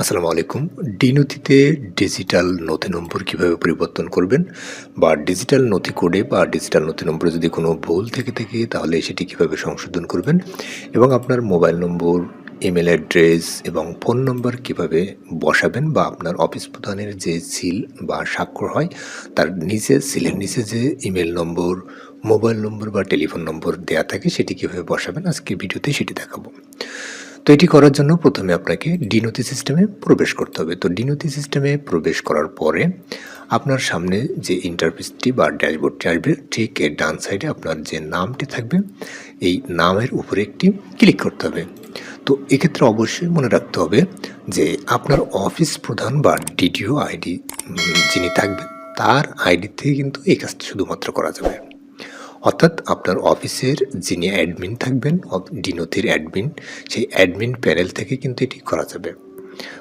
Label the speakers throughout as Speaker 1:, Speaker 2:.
Speaker 1: আসসালামু আলাইকুম। ডিনথিতে ডিজিটাল নথি নম্বর কীভাবে পরিবর্তন করবেন বা ডিজিটাল নথি কোডে বা ডিজিটাল নথি নম্বরে যদি কোনো ভুল থেকে থাকে তাহলে সেটি কীভাবে সংশোধন করবেন এবং আপনার মোবাইল নম্বর, ইমেল অ্যাড্রেস এবং ফোন নম্বর কীভাবে বসাবেন বা আপনার অফিস প্রধানের যে সিল বা স্বাক্ষর হয় তার নিচে, সিলের নিচে যে ইমেল নম্বর, মোবাইল নম্বর বা টেলিফোন নম্বর দেয়া থাকে সেটি কীভাবে বসাবেন আজকে ভিডিওতে সেটি দেখাবো। তো এটি করার জন্য প্রথমে আপনাকে ডিনতি সিস্টেমে প্রবেশ করতে হবে। তো ডিনতি সিস্টেমে প্রবেশ করার পরে আপনার সামনে যে ইন্টারফেসটি বা ড্যাশবোর্ডটি আসবে, ঠিক এর ডান সাইডে আপনার যে নামটি থাকবে, এই নামের উপরে একটি ক্লিক করতে হবে। তো এক্ষেত্রে অবশ্যই মনে রাখতে হবে যে আপনার অফিস প্রধান বা ডিডিও আইডি যিনি থাকবেন, তার আইডি থেকে কিন্তু এই কাজটি শুধুমাত্র করা যাবে। অর্থাৎ আপনার অফিসের যিনি অ্যাডমিন থাকবেন ডিনথির অ্যাডমিন সেই অ্যাডমিন প্যানেল থেকে কিন্তু এটি করা যাবে।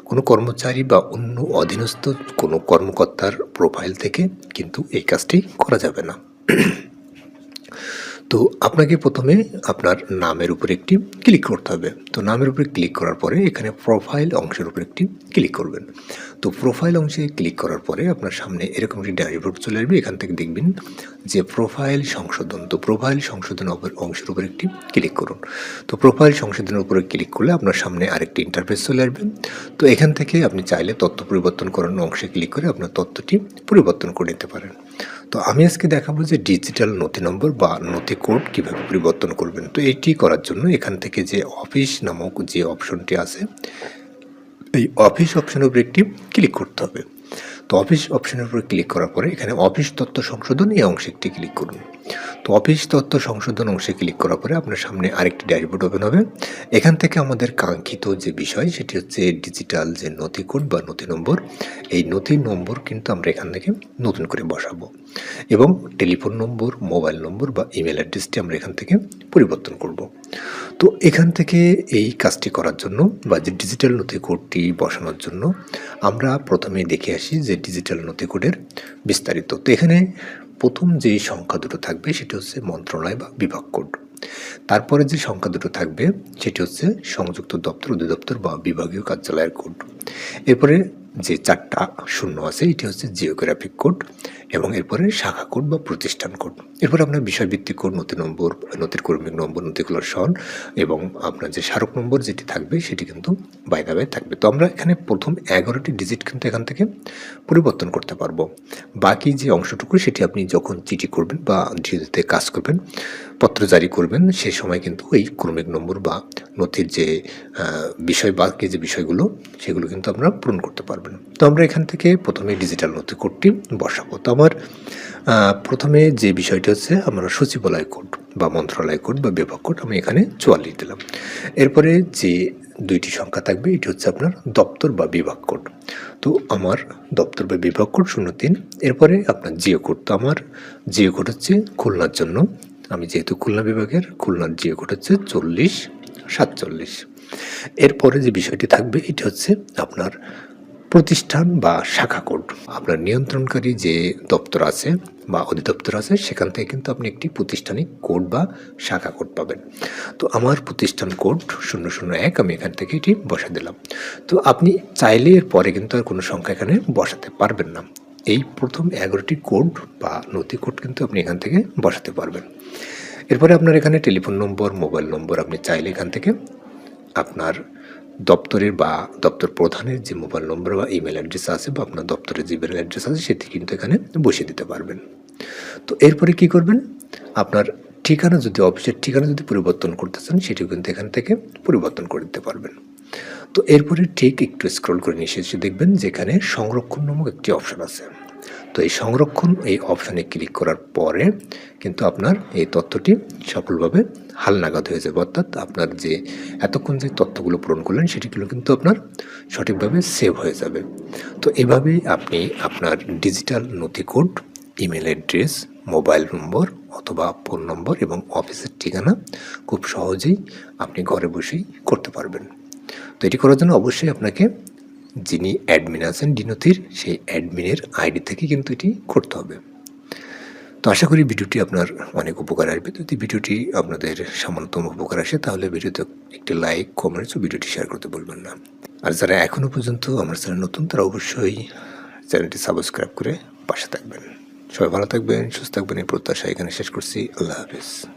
Speaker 1: কোনো কর্মচারী বা অন্য অধীনস্থ কোনো কর্মকর্তার প্রোফাইল থেকে কিন্তু এই কাজটি করা যাবে না। তো আপনাকে প্রথমে আপনার নামের উপর একটি ক্লিক করতে হবে। তো নামের উপরে ক্লিক করার পরে এখানে প্রোফাইল অংশের উপর একটি ক্লিক করবেন। তো প্রোফাইল অংশে ক্লিক করার পরে আপনার সামনে এরকম একটি ড্যাশবোর্ড চলে আসবে। এখান থেকে দেখবেন যে প্রোফাইল সংশোধন। তো প্রোফাইল সংশোধন অংশের উপর একটি ক্লিক করুন। তো প্রোফাইল সংশোধনের উপরে ক্লিক করলে আপনার সামনে আরেকটি ইন্টারফেস চলে আসবে। তো এখান থেকে আপনি চাইলে তথ্য পরিবর্তন করানো অংশে ক্লিক করে আপনার তথ্যটি পরিবর্তন করে নিতে পারেন। তো আমি আজকে দেখাবো যে ডিজিটাল নথি নম্বর বা নথি কোড কীভাবে পরিবর্তন করবেন। তো এটি করার জন্য এখান থেকে যে অফিস নামক যে অপশনটি আছে এই অফিস অপশনের উপরে একটি ক্লিক করতে হবে। তো অফিস অপশনের উপরে ক্লিক করার পরে এখানে অফিস তথ্য সংশোধন এই অংশে একটি ক্লিক করুন। তো অফিস তথ্য সংশোধন অংশে ক্লিক করার পরে আপনার সামনে আরেকটি ড্যাশবোর্ড ওপেন হবে। এখান থেকে আমাদের কাঙ্ক্ষিত যে বিষয়, সেটি হচ্ছে ডিজিটাল যে নথি কোড বা নথি নম্বর, এই নথি নম্বর কিন্তু আমরা এখান থেকে নতুন করে বসাবো। এবং টেলিফোন নম্বর, মোবাইল নম্বর বা ইমেল অ্যাড্রেসটি আমরা এখান থেকে পরিবর্তন করব। তো এখান থেকে এই কাজটি করার জন্য বা যে ডিজিটাল নথি কোডটি বসানোর জন্য আমরা প্রথমে দেখে আসি যে ডিজিটাল নথি কোডের বিস্তারিত। তো এখানে প্রথম যে সংখ্যা দুটো থাকবে সেটি হচ্ছে মন্ত্রণালয় বা বিভাগ কোড। তারপরে যে সংখ্যা দুটো থাকবে সেটি হচ্ছে সংযুক্ত দপ্তর, অধিদপ্তর বা বিভাগীয় কার্যালয়ের কোড। এরপরে যে চারটা শূন্য আছে, এটি হচ্ছে জিওগ্রাফিক কোড। এবং এরপরে শাখা কোড বা প্রতিষ্ঠান কোড। এরপরে আপনার বিষয়ভিত্তিক কোড, নথি নম্বর, নথির কর্মী নম্বর, নথিগুলোর সন এবং আপনার যে স্মারক নম্বর যেটি থাকবে সেটি কিন্তু বাইরে বাইরে থাকবে। তো আমরা এখানে প্রথম এগারোটি ডিজিট কিন্তু এখান থেকে পরিবর্তন করতে পারব। বাকি যে অংশটুকু সেটি আপনি যখন চিঠি করবেন বা ডিজিতে কাজ করবেন, পত্র জারি করবেন, সে সময় কিন্তু এই ক্রমিক নম্বর বা নথির যে বিষয়, বাকি যে বিষয়গুলো সেগুলো কিন্তু আপনারা পূরণ করতে পারবেন। তো আমরা এখান থেকে প্রথমে ডিজিটাল নথি কোডটি বসাবো। তো আমার প্রথমে যে বিষয়টি হচ্ছে আমরা সচিবালয় কোড বা মন্ত্রণালয় কোড বা বিভাগ কোড আমি এখানে চুয়াল্লিশ দিলাম। এরপরে যে দুইটি সংখ্যা থাকবে, এটি হচ্ছে আপনার দপ্তর বা বিভাগ কোড। তো আমার দপ্তর বা বিভাগ কোড শূন্য তিন, এরপরে আপনার জিও কোড। তো আমার জিও কোড হচ্ছে খুলনার জন্য। আমি যেহেতু খুলনা বিভাগের, খুলনার জিও কোড হচ্ছে চল্লিশ সাতচল্লিশ। এরপরে যে বিষয়টি থাকবে, এটি হচ্ছে আপনার প্রতিষ্ঠান বা শাখা কোড। আপনার নিয়ন্ত্রণকারী যে দপ্তর আছে বা অধিদপ্তর আছে, সেখান থেকে কিন্তু আপনি একটি প্রতিষ্ঠানিক কোড বা শাখা কোড পাবেন। তো আমার প্রতিষ্ঠান কোড শূন্য শূন্য এক, আমি এখান থেকে এটি বসা দিলাম। তো আপনি চাইলে এর পরে কিন্তু আর কোনো সংখ্যা এখানে বসাতে পারবেন না। এই প্রথম এগারোটি কোড বা নথি কোড কিন্তু আপনি এখান থেকে বসাতে পারবেন। এরপরে আপনার এখানে টেলিফোন নম্বর, মোবাইল নম্বর আপনি চাইলে এখান থেকে আপনার দপ্তরের বা দপ্তর প্রধানের যে মোবাইল নম্বর বা ইমেল অ্যাড্রেস আছে বা আপনার দপ্তরের যে ইমেল অ্যাড্রেস আছে সেটি কিন্তু এখানে বসিয়ে দিতে পারবেন। তো এরপরে কি করবেন? আপনার ঠিকানা যদি, অফিসের ঠিকানা যদি পরিবর্তন করতে চান, সেটিও কিন্তু এখান থেকে পরিবর্তন করে দিতে পারবেন। তো এরপরে ঠিক একটু স্ক্রল করে নিয়ে এসে দেখবেন যেখানে সংরক্ষণ নামক একটি অপশন আছে। তো এই সংরক্ষণ, এই অপশানে ক্লিক করার পরে কিন্তু আপনার এই তথ্যটি সফলভাবে হালনাগাদ হয়ে যাবে। অর্থাৎ আপনার যে এতক্ষণ যে তথ্যগুলো পূরণ করলেন, সেটিগুলো কিন্তু আপনার সঠিকভাবে সেভ হয়ে যাবে। তো এভাবেই আপনি আপনার ডিজিটাল নথি code email address mobile number অথবা ফোন নম্বর এবং অফিসের ঠিকানা খুব সহজেই আপনি ঘরে বসেই করতে পারবেন। তো এটি করার জন্য অবশ্যই আপনাকে যিনি অ্যাডমিন আছেন ডিনথির সেই অ্যাডমিনের আইডি থেকে কিন্তু এটি করতে হবে। তো আশা করি ভিডিওটি আপনার অনেক উপকার আসবে। যদি ভিডিওটি আপনাদের সামান্যতম উপকার আসে, তাহলে ভিডিওতে একটি লাইক কমেন্টস ও ভিডিওটি শেয়ার করতে বলবেন না। আর যারা এখনও পর্যন্ত আমার চ্যানেল নতুন, তারা অবশ্যই চ্যানেলটি সাবস্ক্রাইব করে পাশে থাকবেন। সবাই ভালো থাকবেন, সুস্থ থাকবেন, এই প্রত্যাশা এখানে শেষ করছি। আল্লাহ হাফিজ।